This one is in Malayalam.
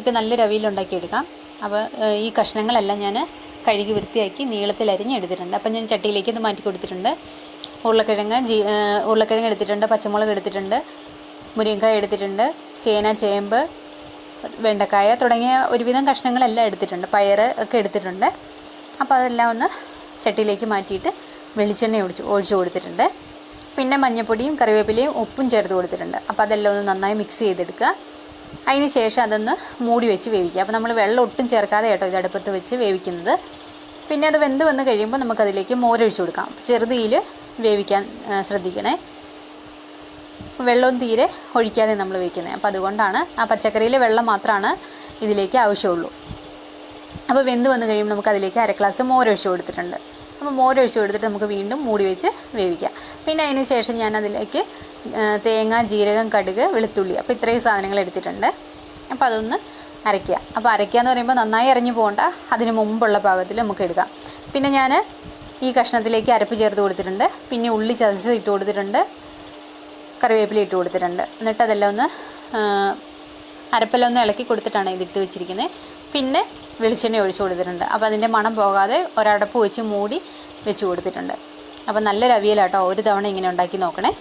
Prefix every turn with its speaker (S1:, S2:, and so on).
S1: നമുക്ക് നല്ല രവിയിൽ ഉണ്ടാക്കിയെടുക്കാം. അപ്പോൾ ഈ കഷ്ണങ്ങളെല്ലാം ഞാൻ കഴുകി വൃത്തിയാക്കി നീളത്തിൽ അരിഞ്ഞ് എടുത്തിട്ടുണ്ട്. അപ്പം ഞാൻ ചട്ടിയിലേക്ക് ഇത് മാറ്റി കൊടുത്തിട്ടുണ്ട്. ഉരുളക്കിഴങ്ങ് ജീ ഉരുളക്കിഴങ്ങ് എടുത്തിട്ടുണ്ട് പച്ചമുളക് എടുത്തിട്ടുണ്ട് മുരിങ്ങക്കായ എടുത്തിട്ടുണ്ട് ചേന ചേമ്പ് വെണ്ടക്കായ തുടങ്ങിയ ഒരുവിധം കഷ്ണങ്ങളെല്ലാം എടുത്തിട്ടുണ്ട്. പയർ ഒക്കെ എടുത്തിട്ടുണ്ട്. അപ്പോൾ അതെല്ലാം ഒന്ന് ചട്ടിയിലേക്ക് മാറ്റിയിട്ട് വെളിച്ചെണ്ണ ഒഴിച്ച് ഒഴിച്ചു കൊടുത്തിട്ടുണ്ട്. പിന്നെ മഞ്ഞൾപ്പൊടിയും കറിവേപ്പിലയും ഉപ്പും ചേർത്ത് കൊടുത്തിട്ടുണ്ട്. അപ്പോൾ അതെല്ലാം ഒന്ന് നന്നായി മിക്സ് ചെയ്തെടുക്കുക. അതിന് ശേഷം അതൊന്ന് മൂടി വെച്ച് വേവിക്കുക. അപ്പോൾ നമ്മൾ വെള്ളം ഒട്ടും ചേർക്കാതെ കേട്ടോ ഇത് അടുപ്പത്ത് വെച്ച് വേവിക്കുന്നത്. പിന്നെ അത് വെന്ത് വന്ന് കഴിയുമ്പോൾ നമുക്കതിലേക്ക് മോരൊഴിച്ച് കൊടുക്കാം. ചെറുതീയിൽ വേവിക്കാൻ ശ്രദ്ധിക്കണേ. വെള്ളവും തീരെ ഒഴിക്കാതെ നമ്മൾ വയ്ക്കുന്നത് അപ്പോൾ അതുകൊണ്ടാണ് ആ പച്ചക്കറിയിലെ വെള്ളം മാത്രമാണ് ഇതിലേക്ക് ആവശ്യമുള്ളൂ. അപ്പോൾ വെന്ത് വന്ന് കഴിയുമ്പോൾ നമുക്ക് അതിലേക്ക് അര ഗ്ലാസ് മോരൊഴിച്ച് കൊടുത്തിട്ടുണ്ട്. അപ്പോൾ മോരൊഴിച്ച് കൊടുത്തിട്ട് നമുക്ക് വീണ്ടും മൂടി വെച്ച് വേവിക്കാം. പിന്നെ അതിന് ശേഷം ഞാൻ അതിലേക്ക് തേങ്ങ ജീരകം കടുക് വെളുത്തുള്ളി. അപ്പോൾ ഇത്രയും സാധനങ്ങൾ എടുത്തിട്ടുണ്ട്. അപ്പോൾ അതൊന്ന് അരയ്ക്കുക. അപ്പോൾ അരയ്ക്കുക എന്ന് പറയുമ്പോൾ നന്നായി അരഞ്ഞു പോകണ്ട. അതിന് മുമ്പുള്ള പാകത്തിൽ നമുക്ക് എടുക്കാം. പിന്നെ ഞാൻ ഈ കഷ്ണത്തിലേക്ക് അരപ്പ് ചേർത്ത് കൊടുത്തിട്ടുണ്ട്. പിന്നെ ഉള്ളി ചതച്ച് ഇട്ട് കൊടുത്തിട്ടുണ്ട്. കറിവേപ്പില ഇട്ട് കൊടുത്തിട്ടുണ്ട്. എന്നിട്ട് അതെല്ലാം ഒന്ന് അരപ്പെല്ലാം ഒന്ന് ഇളക്കി കൊടുത്തിട്ടാണ് ഇതിട്ട് വെച്ചിരിക്കുന്നത്. പിന്നെ വെളിച്ചെണ്ണ ഒഴിച്ച് കൊടുത്തിട്ടുണ്ട്. അപ്പോൾ അതിന്റെ മണം പോകാതെ ഒരടപ്പ് വെച്ച് മൂടി വെച്ച് കൊടുത്തിട്ടുണ്ട്. അപ്പോൾ നല്ലൊരു അവിയലാട്ടോ ഒരു തവണ ഇങ്ങനെ ഉണ്ടാക്കി നോക്കണേ.